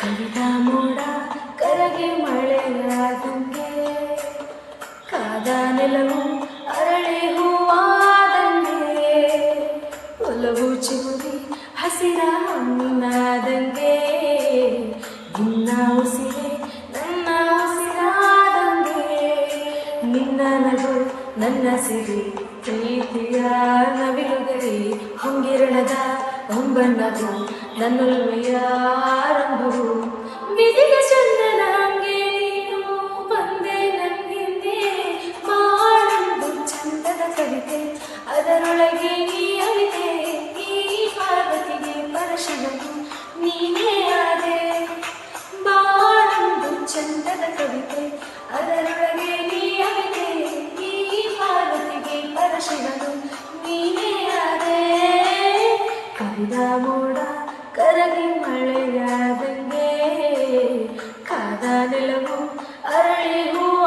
ಕವಿದ ಮೋಡ, ಕರಗಿ ಮಳೆಯಾದಂಗೆ ಕಾದ ನೆಲವು ಅರಳಿ ಹೂವಾದಂಗೆ ಒಲವು ಚಿಗುರಿ ಹಸಿರ ಹಣ್ಣಾದಂಗೆ ನಿನ್ನ ಉಸಿರೆ ನನ್ನ ಉಸಿರಾದಂಗೆ ನಿನ್ನ ನಗು ನನ್ನ ಸಿರಿ, ಪ್ರೀತಿಯ ನವಿಲುಗರಿ, ಹೊಂಗಿರಣದ ಹೊಂಬಣ್ಣವು ನನ್ನೊಲ್ಮೆಯ ಆರಂಭವು ವಿಧಿಯ ಚಂದನ ಹಂಗೆ ನೀನು ಬಂದೆ ನನ್ನಿಂದೆ ಬಾಳೊಂದು ಚಂದದ ಕವಿತೆ ಅದರೊಳಗೆ ನೀ ಕವಿದ ಮೋಡ ಕರಗಿ ಮಳೆಯಾದಂಗೆ ಕಾದ ನೆಲವು ಅರಳಿ ಹೂವ